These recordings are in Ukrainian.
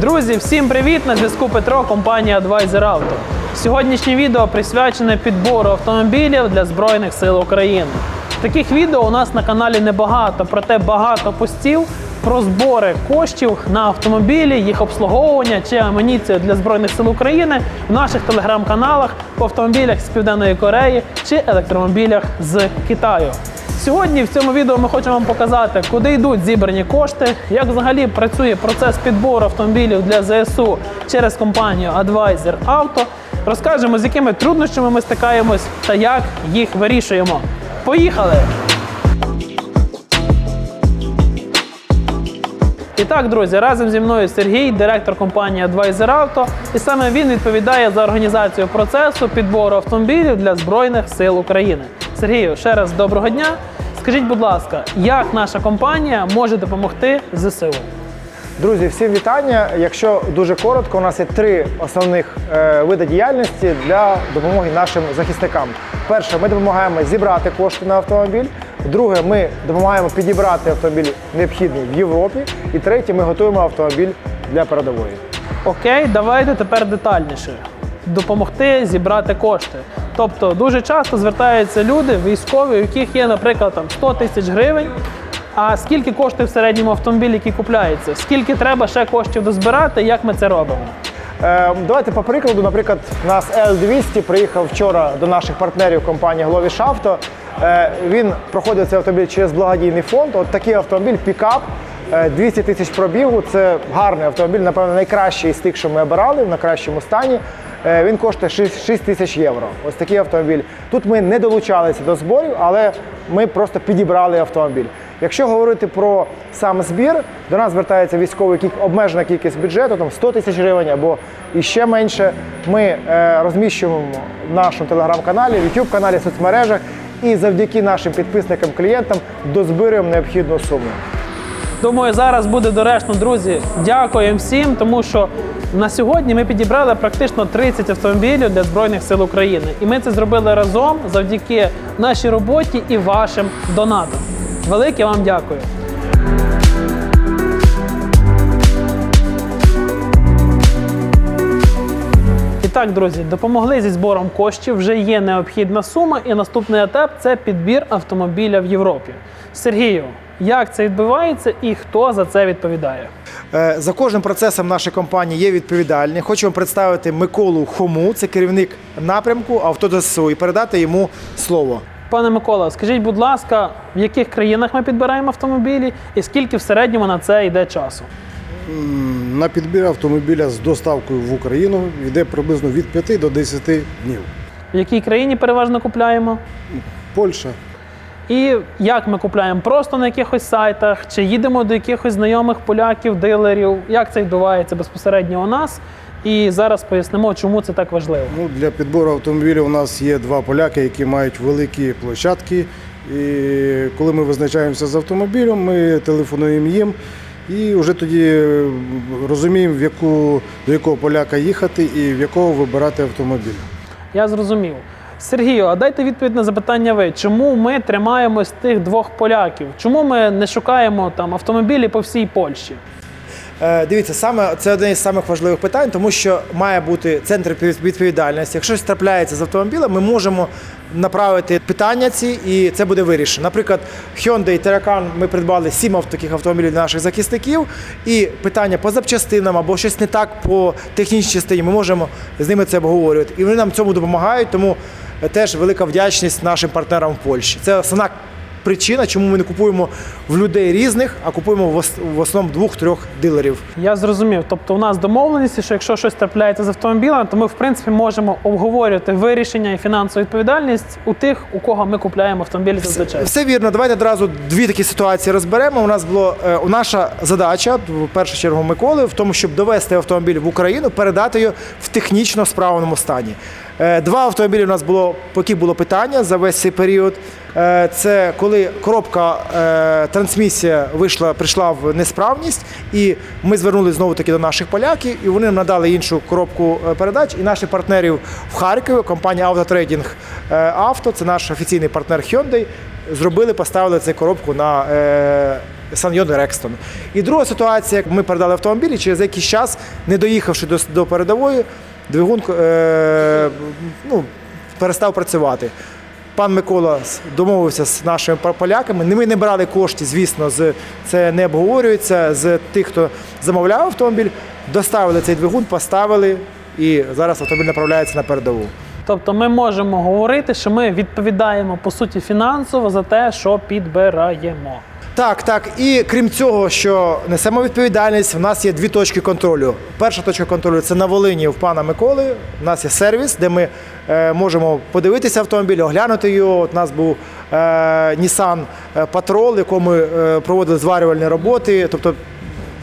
Друзі, всім привіт! На зв'язку Петро, компанія Advisor Auto. Сьогоднішнє відео присвячене підбору автомобілів для Збройних сил України. Таких відео у нас на каналі небагато, проте багато постів про збори коштів на автомобілі, їх обслуговування чи амуніцію для Збройних сил України в наших телеграм-каналах по автомобілях з Південної Кореї чи електромобілях з Китаю. Сьогодні в цьому відео ми хочемо вам показати, куди йдуть зібрані кошти, як взагалі працює процес підбору автомобілів для ЗСУ через компанію Advisor Auto. Розкажемо, з якими труднощами ми стикаємось та як їх вирішуємо. Поїхали! І так, друзі, разом зі мною Сергій, директор компанії Advisor Auto, і саме він відповідає за організацію процесу підбору автомобілів для Збройних сил України. Сергію, ще раз доброго дня. Скажіть, будь ласка, як наша компанія може допомогти ЗСУ? Друзі, всім вітання. Якщо дуже коротко, у нас є три основних е, види діяльності для допомоги нашим захисникам. Перше, ми допомагаємо зібрати кошти на автомобіль. Друге, ми допомагаємо підібрати автомобіль необхідний в Європі. І третє, ми готуємо автомобіль для передової. Окей, давайте тепер детальніше. Допомогти зібрати кошти. Тобто дуже часто звертаються люди, військові, у яких є, наприклад, там 100 тисяч гривень. А скільки коштує в середньому автомобіль, який купляється? Скільки треба ще коштів дозбирати? Як ми це робимо? Е, давайте по прикладу, наприклад, у нас L200 приїхав вчора до наших партнерів компанії. Е, він проходив цей автомобіль через благодійний фонд. От такий автомобіль, пікап. е, 200 тисяч пробігу. Це гарний автомобіль, напевно, найкращий з тих, що ми обирали в найкращому стані. Е, Він коштує 6 6 тисяч євро. Ось такий автомобіль. Тут ми не долучалися до зборів, але ми просто підібрали автомобіль. Якщо говорити про сам збір, до нас звертається військовий, обмежена кількість бюджету, там 100 тисяч гривень або іще менше. Ми е, розміщуємо в нашому телеграм-каналі, youtube каналі, соцмережах і завдяки нашим підписникам, клієнтам дозбираємо необхідну суму. Думаю, зараз буде доречно, друзі. Дякуємо всім, тому що на сьогодні ми підібрали практично 30 автомобілів для Збройних сил України. І ми це зробили разом завдяки нашій роботі і вашим донатам. Велике вам дякую. Так, друзі, допомогли зі збором коштів. Вже є необхідна сума, і наступний етап це підбір автомобіля в Європі. Сергію, як це відбувається і хто за це відповідає? Е, За кожним процесом нашої компанії є відповідальні. Хочу вам представити Миколу Хому, це керівник напрямку «АвтодСУ» і передати йому слово. Пане Микола, скажіть, будь ласка, в яких країнах ми підбираємо автомобілі і скільки в середньому на це йде часу? На підбір автомобіля з доставкою в Україну йде приблизно від 5 до 10 днів. В якій країні переважно купляємо? Польща. І як ми купляємо? Просто на якихось сайтах, чи їдемо до якихось знайомих поляків, дилерів? Як це відбувається безпосередньо у нас? І зараз пояснимо, чому це так важливо. Ну, для підбору автомобілів у нас є два поляки, які мають великі площадки. І коли ми визначаємося з автомобілем, ми телефонуємо їм і вже тоді е, розуміємо, в яку, до якого поляка їхати і в якого вибирати автомобіль. Я зрозумів. Сергію, а дайте відповідь на запитання ви. Чому ми тримаємось тих двох поляків? Чому ми не шукаємо там автомобілі по всій Польщі? Е, Дивіться, саме це одне із самих важливих питань, тому що має бути центр відповідальності. Якщо щось трапляється з автомобілем, ми можемо направити питання ці, і це буде вирішено. Наприклад, Hyundai Terracan ми придбали сім таких автомобілів для наших захисників, і питання по запчастинам або щось не так по технічній частині, ми можемо з ними це обговорювати. І вони нам цьому допомагають, тому е, теж велика вдячність нашим партнерам в Польщі. Це основна причина, чому ми не купуємо в людей різних, а купуємо в ос- основному двох-трьох дилерів. Я зрозумів. Тобто, у нас домовленість, що якщо щось трапляється з автомобілем, то ми в принципі можемо обговорювати вирішення і фінансову відповідальність у тих, у кого ми купляємо автомобіль зазвичай. Все вірно. Давайте одразу дві такі ситуації розберемо. У нас було е, у наша задача, в першу чергу Миколи, в тому, щоб довести автомобіль в Україну, передати його в технічно справному стані. Е, Два автомобілі у нас було, по яких було питання за весь цей період. Е, Це коли коробка е, трансмісія вийшла, прийшла в несправність, і ми звернулися знову таки до наших поляків, і вони нам надали іншу коробку передач. І наших партнерів в Харкові, компанія Автотрейдинг Авто, це наш офіційний партнер Hyundai, зробили, поставили цю коробку на Саньйон Рекстон. І друга ситуація, як ми передали автомобіль, і через якийсь час, не доїхавши до, до передової, двигун е, ну, перестав працювати. Пан Микола домовився з нашими поляками. Ми не брали кошти, звісно, з це не обговорюється з тих, хто замовляв автомобіль. Доставили цей двигун, поставили, і зараз автомобіль направляється на передову. Тобто ми можемо говорити, що ми відповідаємо по суті фінансово за те, що підбираємо. Так, так. І крім цього, що несемо відповідальність, в нас є дві точки контролю. Перша точка контролю це на Волині в пана Миколи. У нас є сервіс, де ми е, можемо подивитися автомобіль, оглянути його. От у нас був е, Nissan Patrol, якому ми е, проводили зварювальні роботи, тобто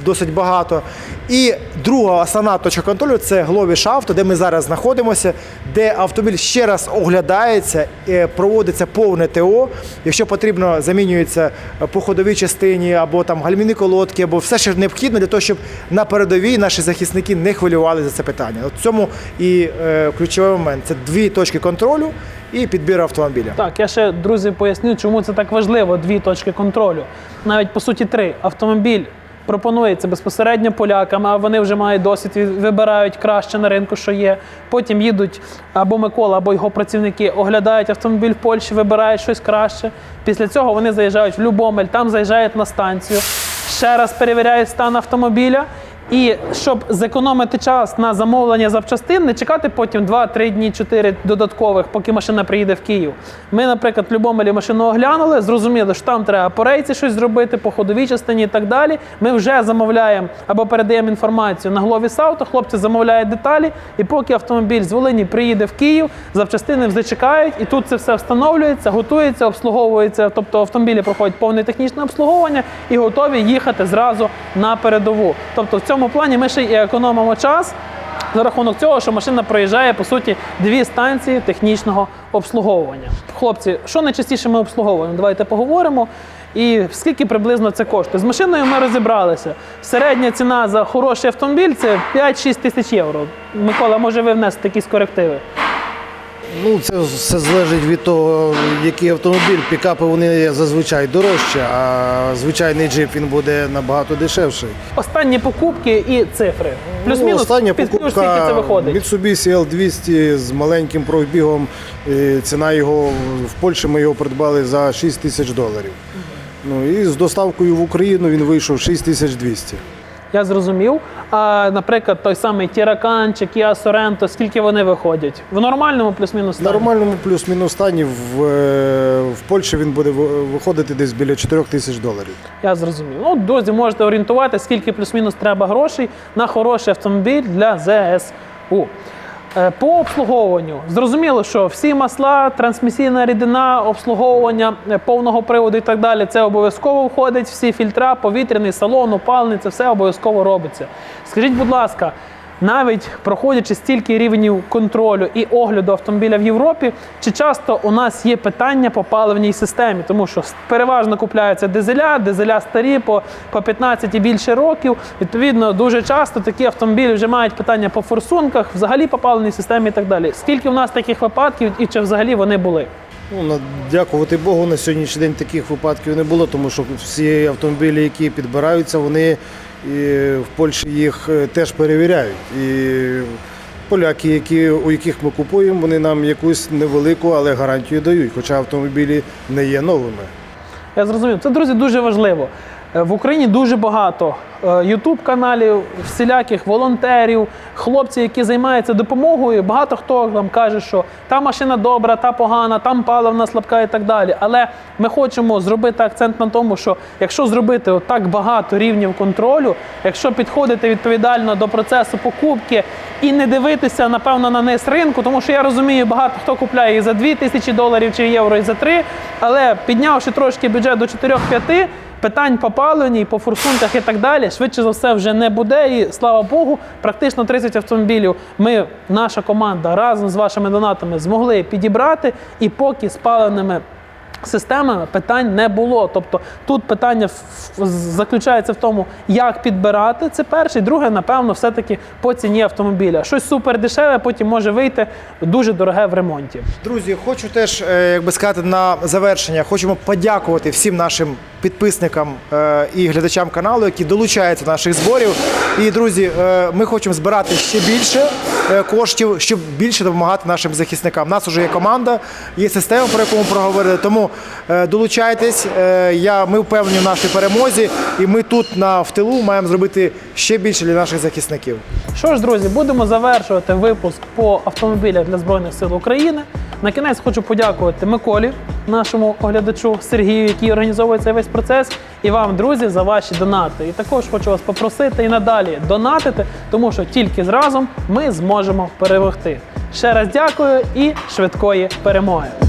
досить багато. І друга основна точка контролю це Гловіш Авто, де ми зараз знаходимося, де автомобіль ще раз оглядається, е, проводиться повне ТО. Якщо потрібно, замінюється по ходовій частині або там гальмівні колодки, або все, що необхідно для того, щоб на передовій наші захисники не хвилювали за це питання. От в цьому і е, ключовий момент це дві точки контролю і підбір автомобіля. Так, я ще друзі поясню, чому це так важливо. Дві точки контролю. Навіть по суті, три. Автомобіль пропонується безпосередньо полякам, а вони вже мають досвід, і вибирають краще на ринку, що є. Потім їдуть або Микола, або його працівники оглядають автомобіль в Польщі, вибирають щось краще. Після цього вони заїжджають в Любомель, там заїжджають на станцію, ще раз перевіряють стан автомобіля. І щоб зекономити час на замовлення запчастин, не чекати потім 2-3 дні, 4 додаткових, поки машина приїде в Київ. Ми, наприклад, в Любомелі машину оглянули, зрозуміли, що там треба по рейці щось зробити, по ходовій частині і так далі. Ми вже замовляємо або передаємо інформацію на голові Сауто, хлопці замовляють деталі, і поки автомобіль з Волині приїде в Київ, запчастини вже чекають, і тут це все встановлюється, готується, обслуговується. Тобто автомобілі проходять повне технічне обслуговування і готові їхати зразу на передову. Тобто в цьому плані ми ще і економимо час. За рахунок цього, що машина проїжджає по суті дві станції технічного обслуговування. Хлопці, що найчастіше ми обслуговуємо? Давайте поговоримо. І скільки приблизно це коштує? З машиною ми розібралися. Середня ціна за хороший автомобіль це 5-6 тисяч євро. Микола, може ви внести якісь корективи? Ну, це все залежить від того, який автомобіль. Пікапи вони зазвичай дорожчі, а звичайний джип він буде набагато дешевший. Останні покупки і цифри. Плюс-мінус Ну, під покупка скільки це виходить. Mitsubishi L200 з маленьким пробігом. Ціна його в Польщі ми його придбали за 6 тисяч доларів. Ну і з доставкою в Україну він вийшов 6200. Я зрозумів. А, наприклад, той самий Тіракан чи Кіа Соренто, скільки вони виходять? В нормальному плюс-мінус В стані? нормальному плюс-мінус стані в, е, в Польщі він буде виходити десь біля 4 тисяч доларів. Я зрозумів. Ну, друзі, можете орієнтувати, скільки плюс-мінус треба грошей на хороший автомобіль для ЗСУ. Е, По обслуговуванню зрозуміло, що всі масла, трансмісійна рідина, обслуговування е, повного приводу і так далі, це обов'язково входить. Всі фільтра, повітряний салон, опалений, це все обов'язково робиться. Скажіть, будь ласка, навіть проходячи стільки рівнів контролю і огляду автомобіля в Європі, чи часто у нас є питання по паливній системі, тому що переважно купляються дизеля, дизеля старі по, по 15 і більше років. Відповідно, дуже часто такі автомобілі вже мають питання по форсунках, взагалі по паливній системі і так далі. Скільки у нас таких випадків і чи взагалі вони були? Ну, на- дякувати Богу, на сьогоднішній день таких випадків не було, тому що всі автомобілі, які підбираються, вони і в Польщі їх е, теж перевіряють. І поляки, які, у яких ми купуємо, вони нам якусь невелику, але гарантію дають, хоча автомобілі не є новими. Я зрозумів. Це, друзі, дуже важливо. Е, В Україні дуже багато ютуб каналів, всіляких волонтерів, хлопців, які займаються допомогою. Багато хто нам каже, що та машина добра, та погана, там паливна слабка і так далі. Але ми хочемо зробити акцент на тому, що якщо зробити так багато рівнів контролю, якщо підходити відповідально до процесу покупки і не дивитися, напевно, на низ ринку, тому що я розумію, багато хто купляє і за 2 тисячі доларів чи євро, і за 3, але піднявши трошки бюджет до 4-5, питань по паленні, по форсунках і так далі, швидше за все вже не буде. І слава Богу, практично 30 автомобілів ми, наша команда, разом з вашими донатами змогли підібрати. І поки з паливними Системи питань не було. Тобто тут питання заключається в тому, як підбирати. Це перше. Друге, напевно, все-таки по ціні автомобіля. Щось супер дешеве, потім може вийти дуже дороге в ремонті. Друзі, хочу теж, е, як би сказати, на завершення, хочемо подякувати всім нашим підписникам е, і глядачам каналу, які долучаються до наших зборів. І друзі, е, ми хочемо збирати ще більше коштів, щоб більше допомагати нашим захисникам. У нас вже є команда, є система, про яку ми проговорили. Тому е, долучайтесь. Е, Я, ми впевнені в нашій перемозі, і ми тут на в тилу маємо зробити ще більше для наших захисників. Що ж, друзі, будемо завершувати випуск по автомобілях для Збройних сил України. На кінець хочу подякувати Миколі, нашому оглядачу Сергію, який організовує цей весь процес, і вам, друзі, за ваші донати. І також хочу вас попросити і надалі донатити, тому що тільки зразом ми зможемо перемогти. Ще раз дякую і швидкої перемоги.